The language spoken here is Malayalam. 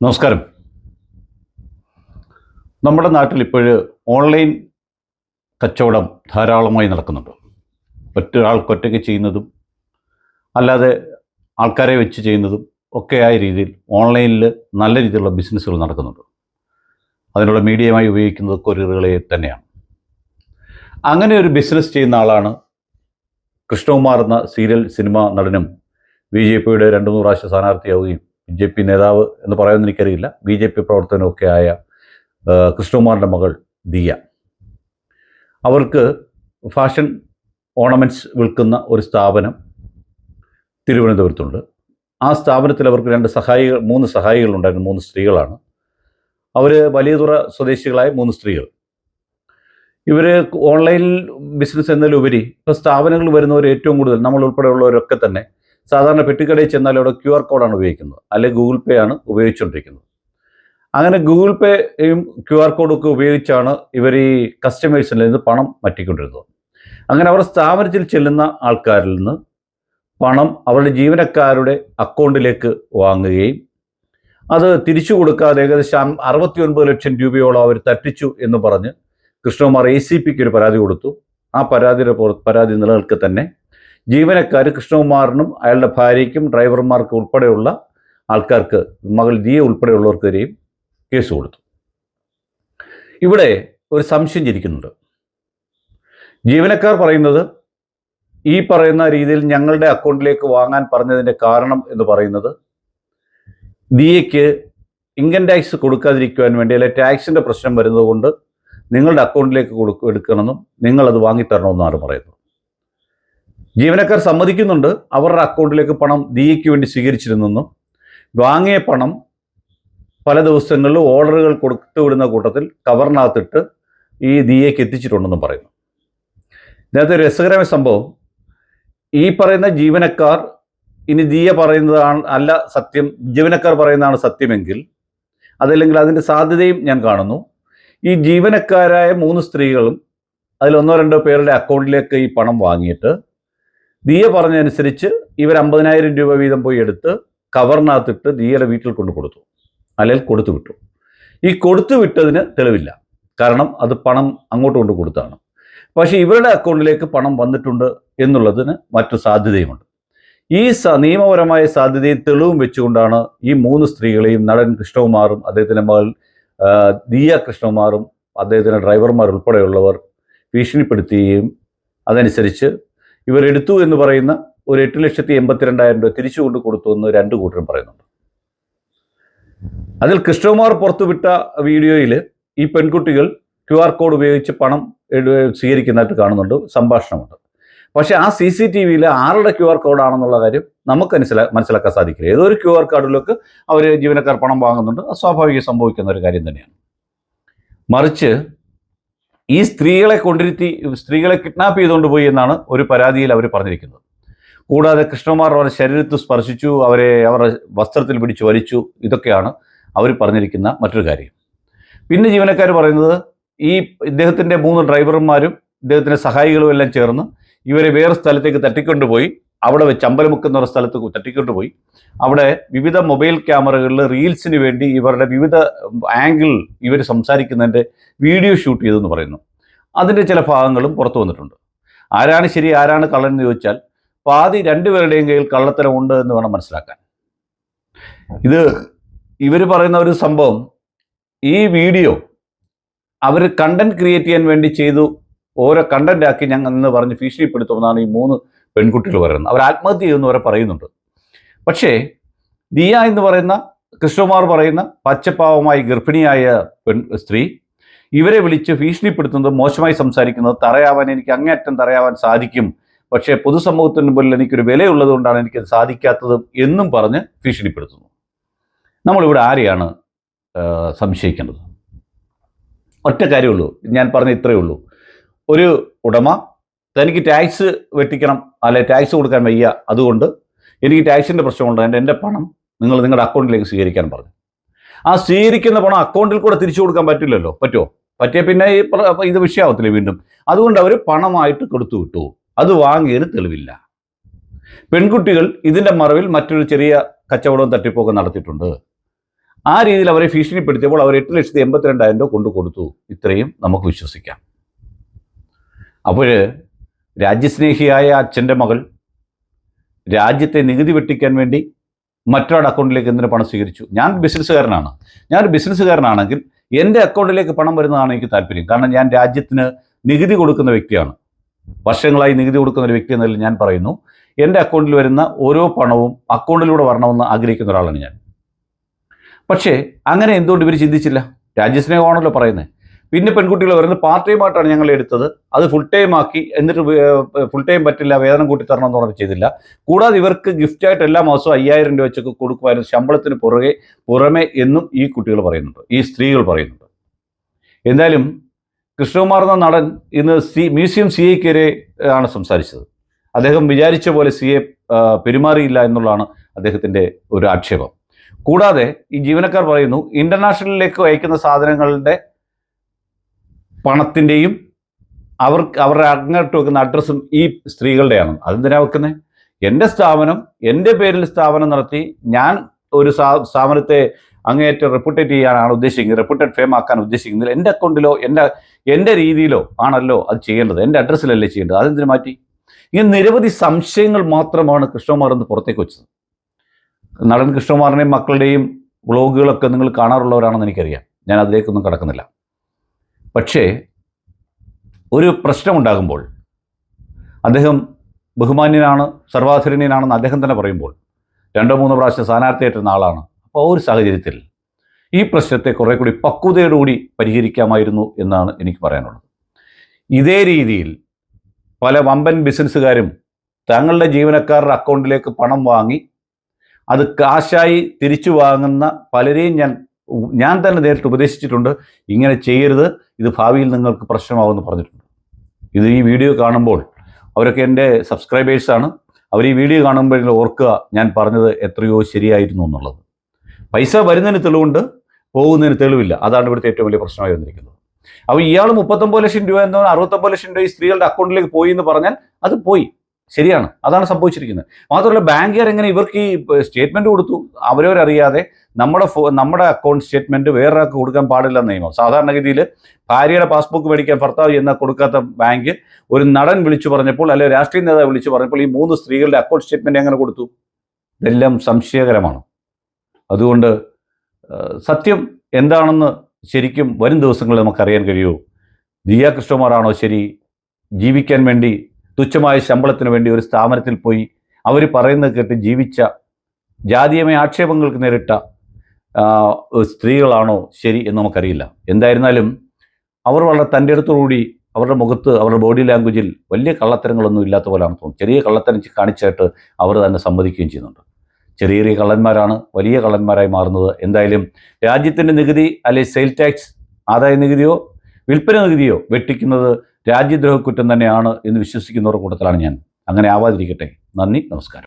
നമസ്കാരം. നമ്മുടെ നാട്ടിൽ ഇപ്പോൾ ഓൺലൈൻ കച്ചവടം ധാരാളമായി നടക്കുന്നുണ്ട്. ഒറ്റയാൾക്ക് ഒറ്റയ്ക്ക് ചെയ്യുന്നതും അല്ലാതെ ആൾക്കാരെ വെച്ച് ചെയ്യുന്നതും ഒക്കെയായ രീതിയിൽ ഓൺലൈനിൽ നല്ല രീതിയിലുള്ള ബിസിനസ്സുകൾ നടക്കുന്നുണ്ട്. അതിനുള്ള മീഡിയമായി ഉപയോഗിക്കുന്നത് കൊറിയറുകളെ തന്നെയാണ്. അങ്ങനെ ഒരു ബിസിനസ് ചെയ്യുന്ന ആളാണ് കൃഷ്ണകുമാർ എന്ന സീരിയൽ സിനിമ നടനും ബി ജെ പിയുടെ രണ്ട് മൂന്ന് പ്രാവശ്യം സ്ഥാനാർത്ഥിയാവുകയും ബി ജെ പി നേതാവ് എന്ന് പറയുമെന്ന് എനിക്കറിയില്ല. ബി ജെ പി പ്രവർത്തനമൊക്കെ ആയ കൃഷ്ണകുമാറിന്റെ മകൾ ദിയ. അവർക്ക് ഫാഷൻ ഓർണമെന്റ്സ് വിൽക്കുന്ന ഒരു സ്ഥാപനം തിരുവനന്തപുരത്തുണ്ട്. ആ സ്ഥാപനത്തിൽ അവർക്ക് രണ്ട് സഹായികൾ മൂന്ന് സഹായികളുണ്ടായിരുന്നു മൂന്ന് സ്ത്രീകളാണ്. അവർ വലിയതുറ സ്വദേശികളായ മൂന്ന് സ്ത്രീകൾ. ഇവർ ഓൺലൈൻ ബിസിനസ് എന്നതിലുപരി ഇപ്പോൾ സ്ഥാപനങ്ങൾ വരുന്നവർ ഏറ്റവും കൂടുതൽ നമ്മൾ ഉൾപ്പെടെയുള്ളവരൊക്കെ തന്നെ സാധാരണ പെട്ടിക്കടയിൽ ചെന്നാൽ അവിടെ ക്യു ആർ കോഡാണ് ഉപയോഗിക്കുന്നത്. അല്ലെങ്കിൽ ഗൂഗിൾ പേ ആണ് ഉപയോഗിച്ചുകൊണ്ടിരിക്കുന്നത്. അങ്ങനെ ഗൂഗിൾ പേയും ക്യു ആർ കോഡും ഒക്കെ ഉപയോഗിച്ചാണ് ഇവർ ഈ കസ്റ്റമേഴ്സിൽ നിന്ന് പണം മാറ്റിക്കൊണ്ടിരുന്നത്. അങ്ങനെ അവർ സ്ഥാപനത്തിൽ ചെല്ലുന്ന ആൾക്കാരിൽ നിന്ന് പണം അവരുടെ ജീവനക്കാരുടെ അക്കൗണ്ടിലേക്ക് വാങ്ങുകയും അത് തിരിച്ചു കൊടുക്കാതെ ഏകദേശം അറുപത്തി ഒൻപത് ലക്ഷം രൂപയോളം അവർ തട്ടിച്ചു എന്ന് പറഞ്ഞ് കൃഷ്ണകുമാർ എ സി പിക്ക് ഒരു പരാതി കൊടുത്തു. ആ പരാതിയുടെ പരാതി നിലനിൽക്കെ തന്നെ ജീവനക്കാർ കൃഷ്ണകുമാറിനും അയാളുടെ ഭാര്യയ്ക്കും ഡ്രൈവർമാർക്കും ഉൾപ്പെടെയുള്ള ആൾക്കാർക്ക് മകൾ ദിയ ഉൾപ്പെടെയുള്ളവർക്കെതിരെയും കേസ് കൊടുത്തു. ഇവിടെ ഒരു സംശയം ചിരിക്കുന്നുണ്ട് ജീവനക്കാർ പറയുന്നത് ഈ പറയുന്ന രീതിയിൽ ഞങ്ങളുടെ അക്കൗണ്ടിലേക്ക് വാങ്ങാൻ പറഞ്ഞതിന്റെ കാരണം എന്ന് പറയുന്നത് ദിയയ്ക്ക് ഇൻകം ടാക്സ് കൊടുക്കാതിരിക്കുവാൻ വേണ്ടി അല്ലെ ടാക്സിന്റെ പ്രശ്നം വരുന്നത് കൊണ്ട് നിങ്ങളുടെ അക്കൗണ്ടിലേക്ക് കൊടുക്ക എടുക്കണമെന്നും നിങ്ങളത് വാങ്ങിത്തരണമെന്നാണ് പറയുന്നത്. ജീവനക്കാർ സമ്മതിക്കുന്നുണ്ട്. അവരുടെ അക്കൗണ്ടിലേക്ക് പണം ദിയയ്ക്ക് വേണ്ടി സ്വീകരിച്ചിരുന്നെന്നും വാങ്ങിയ പണം പല ദിവസങ്ങളിൽ ഓർഡറുകൾ കൊടുത്തു വിടുന്ന കൂട്ടത്തിൽ കവറിനകത്തിട്ട് ഈ ദിയയ്ക്ക് എത്തിച്ചിട്ടുണ്ടെന്നും പറയുന്നു. ഇതിനകത്ത് രസകരമായ സംഭവം. ഈ പറയുന്ന ജീവനക്കാർ ഇനി ദിയ പറയുന്നതാണ് അല്ല സത്യം ജീവനക്കാർ പറയുന്നതാണ് സത്യമെങ്കിൽ അതല്ലെങ്കിൽ അതിന്റെ സാധ്യതയും ഞാൻ കാണുന്നു. ഈ ജീവനക്കാരായ മൂന്ന് സ്ത്രീകളും അതിൽ ഒന്നോ രണ്ടോ പേരുടെ അക്കൗണ്ടിലേക്ക് ഈ പണം വാങ്ങിയിട്ട് ദിയ പറഞ്ഞതനുസരിച്ച് ഇവർ അമ്പതിനായിരം രൂപ വീതം പോയി എടുത്ത് കവറിനകത്തിട്ട് ദിയയുടെ വീട്ടിൽ കൊണ്ടു കൊടുത്തു. അല്ലെങ്കിൽ കൊടുത്തു വിട്ടു. ഈ കൊടുത്തു വിട്ടതിന് തെളിവില്ല. കാരണം അത് പണം അങ്ങോട്ട് കൊണ്ട് കൊടുത്താണ്. പക്ഷേ ഇവരുടെ അക്കൗണ്ടിലേക്ക് പണം വന്നിട്ടുണ്ട് എന്നുള്ളതിന് മറ്റു സാധ്യതയുമുണ്ട്. ഈ നിയമപരമായ സാധ്യതയും തെളിവും വെച്ചുകൊണ്ടാണ് ഈ മൂന്ന് സ്ത്രീകളെയും നടൻ കൃഷ്ണകുമാറും അദ്ദേഹത്തിന്റെ മകൾ ദിയ കൃഷ്ണകുമാറും അദ്ദേഹത്തിന്റെ ഡ്രൈവർമാർ ഉൾപ്പെടെയുള്ളവർ ഭീഷണിപ്പെടുത്തുകയും അതനുസരിച്ച് ഇവർ എടുത്തു എന്ന് പറയുന്ന ഒരു എട്ട് ലക്ഷത്തി എൺപത്തിരണ്ടായിരം രൂപ തിരിച്ചു കൊണ്ട് കൊടുത്തു എന്ന് രണ്ട് കൂട്ടരും പറയുന്നുണ്ട്. അതിൽ കൃഷ്ണകുമാർ പുറത്തുവിട്ട വീഡിയോയിൽ ഈ പെൺകുട്ടികൾ ക്യു ആർ കോഡ് ഉപയോഗിച്ച് പണം സ്വീകരിക്കുന്നതായിട്ട് കാണുന്നുണ്ട് സംഭാഷണമുണ്ട്. പക്ഷേ ആ സി സി ടി വിയിൽ ആരുടെ ക്യു ആർ കോഡാണെന്നുള്ള കാര്യം നമുക്ക് മനസ്സിലാ മനസ്സിലാക്കാൻ സാധിക്കില്ല. ഏതൊരു ക്യു ആർ കാർഡിലൊക്കെ അവർ ജീവനക്കാർ പണം വാങ്ങുന്നുണ്ട്. അത് സ്വാഭാവികം സംഭവിക്കുന്ന ഒരു കാര്യം തന്നെയാണ്. മറിച്ച് ഈ സ്ത്രീകളെ കൊണ്ടിരുത്തി സ്ത്രീകളെ കിഡ്നാപ്പ് ചെയ്തുകൊണ്ട് പോയി എന്നാണ് ഒരു പരാതിയിൽ അവർ പറഞ്ഞിരിക്കുന്നത്. കൂടാതെ കൃഷ്ണകുമാർ അവരുടെ ശരീരത്തിൽ സ്പർശിച്ചു അവരെ അവരുടെ വസ്ത്രത്തിൽ പിടിച്ചു വലിച്ചു ഇതൊക്കെയാണ് അവർ പറഞ്ഞിരിക്കുന്ന മറ്റൊരു കാര്യം. പിന്നെ ജീവനക്കാർ പറയുന്നത് ഈ ഇദ്ദേഹത്തിന്റെ മൂന്ന് ഡ്രൈവർമാരും ഇദ്ദേഹത്തിന്റെ സഹായികളും എല്ലാം ചേർന്ന് ഇവരെ വേറെ സ്ഥലത്തേക്ക് തട്ടിക്കൊണ്ടുപോയി അവിടെ വെച്ച് അമ്പലമുക്ക് ഒരു സ്ഥലത്ത് തട്ടിക്കൊണ്ടുപോയി അവിടെ വിവിധ മൊബൈൽ ക്യാമറകളിൽ റീൽസിന് വേണ്ടി ഇവരുടെ വിവിധ ആംഗിൾ ഇവർ സംസാരിക്കുന്നതിന്റെ വീഡിയോ ഷൂട്ട് ചെയ്തെന്ന് പറയുന്നു. അതിന്റെ ചില ഭാഗങ്ങളും പുറത്തു വന്നിട്ടുണ്ട്. ആരാണ് ശരി ആരാണ് കള്ളൻ എന്ന് ചോദിച്ചാൽ പാതി രണ്ടുപേരുടെയും കയ്യിൽ കള്ളത്തരമുണ്ട് എന്ന് വേണം മനസ്സിലാക്കാൻ. ഇത് ഇവർ പറയുന്ന ഒരു സംഭവം ഈ വീഡിയോ അവർ കണ്ടന്റ് ക്രിയേറ്റ് ചെയ്യാൻ വേണ്ടി ചെയ്തു. ഓരോ കണ്ടന്റ് ആക്കി ഞങ്ങൾ എന്ന് പറഞ്ഞ് ഭീഷണിപ്പെടുത്തുമെന്നാണ് ഈ മൂന്ന് പെൺകുട്ടികൾ പറയുന്നത്. അവർ ആത്മഹത്യ ചെയ്യുമെന്ന് വരെ പറയുന്നുണ്ട്. പക്ഷേ ദിയ എന്ന് പറയുന്ന കൃഷ്ണകുമാർ പറയുന്ന പച്ചപ്പാവമായി ഗർഭിണിയായ പെൺ സ്ത്രീ ഇവരെ വിളിച്ച് ഭീഷണിപ്പെടുത്തുന്നത് മോശമായി സംസാരിക്കുന്നത് തറയാവാൻ എനിക്ക് അങ്ങേയറ്റം തറയാവാൻ സാധിക്കും. പക്ഷേ പൊതുസമൂഹത്തിന് മുമ്പിൽ എനിക്കൊരു വിലയുള്ളത് കൊണ്ടാണ് എനിക്കത് സാധിക്കാത്തത് എന്നും പറഞ്ഞ് ഭീഷണിപ്പെടുത്തുന്നു. നമ്മളിവിടെ ആരെയാണ് സംശയിക്കേണ്ടത്? ഒറ്റ കാര്യമുള്ളൂ ഞാൻ പറഞ്ഞ ഇത്രയേ ഉള്ളൂ. ഒരു ഉടമ തനിക്ക് ടാക്സ് വെട്ടിക്കണം അല്ലെ ടാക്സ് കൊടുക്കാൻ വയ്യ അതുകൊണ്ട് എനിക്ക് ടാക്സിന്റെ പ്രശ്നമുണ്ട്. എന്റെ എന്റെ പണം നിങ്ങൾ നിങ്ങളുടെ അക്കൗണ്ടിലേക്ക് സ്വീകരിക്കാൻ പറഞ്ഞു. ആ സ്വീകരിക്കുന്ന പണം അക്കൗണ്ടിൽ കൂടെ തിരിച്ചു കൊടുക്കാൻ പറ്റില്ലല്ലോ. പറ്റുമോ പറ്റിയ പിന്നെ ഈ ഇത് വിഷയമാവത്തില്ലേ വീണ്ടും? അതുകൊണ്ട് അവർ പണമായിട്ട് കൊടുത്തു വിട്ടു. അത് വാങ്ങിയതിന് തെളിവില്ല. പെൺകുട്ടികൾ ഇതിന്റെ മറവിൽ മറ്റൊരു ചെറിയ കച്ചവടവും തട്ടിപ്പൊക്കെ നടത്തിയിട്ടുണ്ട്. ആ രീതിയിൽ അവരെ ഭീഷണിപ്പെടുത്തിയപ്പോൾ അവർ എട്ട് ലക്ഷത്തി എൺപത്തിരണ്ടായിരം രൂപ കൊണ്ടു കൊടുത്തു. ഇത്രയും നമുക്ക് വിശ്വസിക്കാം. അപ്പോൾ രാജ്യസ്നേഹിയായ അച്ഛന്റെ മകൾ രാജ്യത്തെ നികുതി വെട്ടിക്കാൻ വേണ്ടി മറ്റൊരാളുടെ അക്കൗണ്ടിലേക്ക് എന്തിനു പണം സ്വീകരിച്ചു? ഞാൻ ബിസിനസ്സുകാരനാണ്. ഞാനൊരു ബിസിനസ്സുകാരനാണെങ്കിൽ എന്റെ അക്കൗണ്ടിലേക്ക് പണം വരുന്നതാണ് എനിക്ക് താല്പര്യം. കാരണം ഞാൻ രാജ്യത്തിന് നികുതി കൊടുക്കുന്ന വ്യക്തിയാണ്. വർഷങ്ങളായി നികുതി കൊടുക്കുന്ന ഒരു വ്യക്തി എന്നതിൽ ഞാൻ പറയുന്നു എന്റെ അക്കൗണ്ടിൽ വരുന്ന ഓരോ പണവും അക്കൗണ്ടിലൂടെ വരണമെന്ന് ആഗ്രഹിക്കുന്ന ഒരാളാണ് ഞാൻ. പക്ഷേ അങ്ങനെ എന്തുകൊണ്ട് ഇവർ ചിന്തിച്ചില്ല? രാജ്യസ്നേഹമാണല്ലോ പറയുന്നത് പിന്നെ പെൺകുട്ടികൾ പറയുന്നത് പാർട്ട് ടൈം ആയിട്ടാണ് ഞങ്ങൾ എടുത്തത്. അത് ഫുൾ ടൈം ആക്കി എന്നിട്ട് ഫുൾ ടൈം പറ്റില്ല വേതനം കൂട്ടി തരണം എന്ന് പറഞ്ഞ് ചെയ്തില്ല. കൂടാതെ ഇവർക്ക് ഗിഫ്റ്റായിട്ട് എല്ലാ മാസവും അയ്യായിരം രൂപ വെച്ചൊക്കെ കൊടുക്കുവാനും ശമ്പളത്തിന് പുറകെ പുറമെ എന്നും ഈ കുട്ടികൾ പറയുന്നുണ്ട്. ഈ സ്ത്രീകൾ പറയുന്നുണ്ട്. എന്തായാലും കൃഷ്ണകുമാർ എന്ന നടൻ ഇന്ന് സി മ്യൂസിയം സി എക്കെതിരെ ആണ് സംസാരിച്ചത്. അദ്ദേഹം വിചാരിച്ച പോലെ സി എ പെരുമാറിയില്ല എന്നുള്ളതാണ് അദ്ദേഹത്തിന്റെ ഒരു ആക്ഷേപം. കൂടാതെ ഈ ജീവനക്കാർ പറയുന്നു ഇന്റർനാഷണലിലേക്ക് അയക്കുന്ന സാധനങ്ങളുടെ പണത്തിന്റെയും അവർക്ക് അവരുടെ അങ്ങോട്ട് വെക്കുന്ന അഡ്രസ്സും ഈ സ്ത്രീകളുടെയാണ്. അതെന്തിനാണ് വെക്കുന്നത് എന്റെ സ്ഥാപനം എന്റെ പേരിൽ സ്ഥാപനം നടത്തി ഞാൻ ഒരു സ്ഥാ- സ്ഥാപനത്തെ അങ്ങേയറ്റം റെപ്യൂട്ടേറ്റ് ചെയ്യാനാണ് ഉദ്ദേശിക്കുന്നത്. റെപ്യൂട്ടഡ് ഫേം ആക്കാൻ ഉദ്ദേശിക്കുന്നത് എന്റെ അക്കൗണ്ടിലോ എന്റെ എന്റെ രീതിയിലോ ആണല്ലോ അത് ചെയ്യേണ്ടത്. എന്റെ അഡ്രസ്സിലല്ലേ ചെയ്യേണ്ടത്? അതെന്തിനു മാറ്റി? ഇങ്ങനെ നിരവധി സംശയങ്ങൾ മാത്രമാണ് കൃഷ്ണകുമാർ എന്ന് പുറത്തേക്ക് വെച്ചത്. നടൻ കൃഷ്ണകുമാറിന്റെയും മക്കളുടെയും വ്ളോഗുകളൊക്കെ നിങ്ങൾ കാണാറുള്ളവരാണെന്ന് എനിക്കറിയാം. ഞാൻ അതിലേക്കൊന്നും കടക്കുന്നില്ല. പക്ഷേ ഒരു പ്രശ്നമുണ്ടാകുമ്പോൾ അദ്ദേഹം ബഹുമാന്യനാണ് സർവാധരണീയനാണെന്ന് അദ്ദേഹം തന്നെ പറയുമ്പോൾ രണ്ടോ മൂന്നോ പ്രാവശ്യം സ്ഥാനാർത്ഥിയായിട്ടുന്ന ആളാണ്. അപ്പോൾ ആ ഒരു സാഹചര്യത്തിൽ ഈ പ്രശ്നത്തെ കുറേ കൂടി പക്വതയോടുകൂടി പരിഹരിക്കാമായിരുന്നു എന്നാണ് എനിക്ക് പറയാനുള്ളത്. ഇതേ രീതിയിൽ പല വമ്പൻ ബിസിനസ്സുകാരും തങ്ങളുടെ ജീവനക്കാരുടെ അക്കൗണ്ടിലേക്ക് പണം വാങ്ങി അത് കാശായി തിരിച്ചു വാങ്ങുന്ന പലരെയും ഞാൻ ഞാൻ തന്നെ നേരിട്ട് ഉപദേശിച്ചിട്ടുണ്ട് ഇങ്ങനെ ചെയ്യരുത് ഇത് ഭാവിയിൽ നിങ്ങൾക്ക് പ്രശ്നമാവുമെന്ന് പറഞ്ഞിട്ടുണ്ട്. ഇത് ഈ വീഡിയോ കാണുമ്പോൾ അവരൊക്കെ എന്റെ സബ്സ്ക്രൈബേഴ്സാണ് അവർ ഈ വീഡിയോ കാണുമ്പോൾ ഓർക്കുക ഞാൻ പറഞ്ഞത് എത്രയോ ശരിയായിരുന്നു എന്നുള്ളത്. പൈസ വരുന്നതിന് തെളിവുണ്ട് പോകുന്നതിന് തെളിവില്ല. അതാണ് ഇവിടുത്തെ ഏറ്റവും വലിയ പ്രശ്നമായി വന്നിരിക്കുന്നത്. അപ്പോൾ ഇയാൾ മുപ്പത്തൊമ്പത് ലക്ഷം രൂപ എന്നോ അറുപത്തൊമ്പത് ലക്ഷം രൂപ ഈ സ്ത്രീകളുടെ അക്കൗണ്ടിലേക്ക് പോയി എന്ന് പറഞ്ഞാൽ അത് പോയി. ശരിയാണ്. അതാണ് സംഭവിച്ചിരിക്കുന്നത്. മാത്രമല്ല ബാങ്കുകാർ എങ്ങനെ ഇവർക്ക് ഈ സ്റ്റേറ്റ്മെന്റ് കൊടുത്തു? അവരവരറിയാതെ നമ്മുടെ നമ്മുടെ അക്കൗണ്ട് സ്റ്റേറ്റ്മെന്റ് വേറൊരാൾക്ക് കൊടുക്കാൻ പാടില്ല നിയമം. സാധാരണഗതിയിൽ ഭാര്യയുടെ പാസ്ബുക്ക് മേടിക്കാൻ ഭർത്താവ് ചെന്നാൽ കൊടുക്കാത്ത ബാങ്ക് ഒരു നടൻ വിളിച്ചു പറഞ്ഞപ്പോൾ അല്ലെങ്കിൽ രാഷ്ട്രീയ നേതാവ് വിളിച്ചു പറഞ്ഞപ്പോൾ ഈ മൂന്ന് സ്ത്രീകളുടെ അക്കൗണ്ട് സ്റ്റേറ്റ്മെന്റ് എങ്ങനെ കൊടുത്തു? ഇതെല്ലാം സംശയകരമാണ്. അതുകൊണ്ട് സത്യം എന്താണെന്ന് ശരിക്കും വരും ദിവസങ്ങളിൽ നമുക്കറിയാൻ കഴിയൂ. ദിയ കൃഷ്ണകുമാറാണോ ശരി? ജീവിക്കാൻ വേണ്ടി തുച്ഛമായ ശമ്പളത്തിന് വേണ്ടി ഒരു സ്ഥാപനത്തിൽ പോയി അവർ പറയുന്നത് കേട്ട് ജീവിച്ച ജാതീയമായ ആക്ഷേപങ്ങൾക്ക് നേരിട്ട സ്ത്രീകളാണോ ശരി എന്ന് നമുക്കറിയില്ല. എന്തായിരുന്നാലും അവർ വളരെ തന്റെ അടുത്തുകൂടി അവരുടെ മുഖത്ത് അവരുടെ ബോഡി ലാംഗ്വേജിൽ വലിയ കള്ളത്തരങ്ങളൊന്നും ഇല്ലാത്ത പോലെയാണ് തോന്നുന്നത്. ചെറിയ കള്ളത്തരം കാണിച്ചായിട്ട് അവർ തന്നെ സമ്മതിക്കുകയും ചെയ്യുന്നുണ്ട്. ചെറിയ ചെറിയ കള്ളന്മാരാണ് വലിയ കള്ളന്മാരായി മാറുന്നത്. എന്തായാലും രാജ്യത്തിന്റെ നികുതി അല്ലെങ്കിൽ സെയിൽ ടാക്സ് ആദായ നികുതിയോ വിൽപ്പന നികുതിയോ വെട്ടിക്കുന്നത് രാജ്യദ്രോഹക്കുറ്റം തന്നെയാണ് എന്ന് വിശ്വസിക്കുന്നവരുടെ കൂട്ടത്തിലാണ് ഞാൻ. അങ്ങനെ ആവാതിരിക്കട്ടെ. നന്ദി നമസ്കാരം.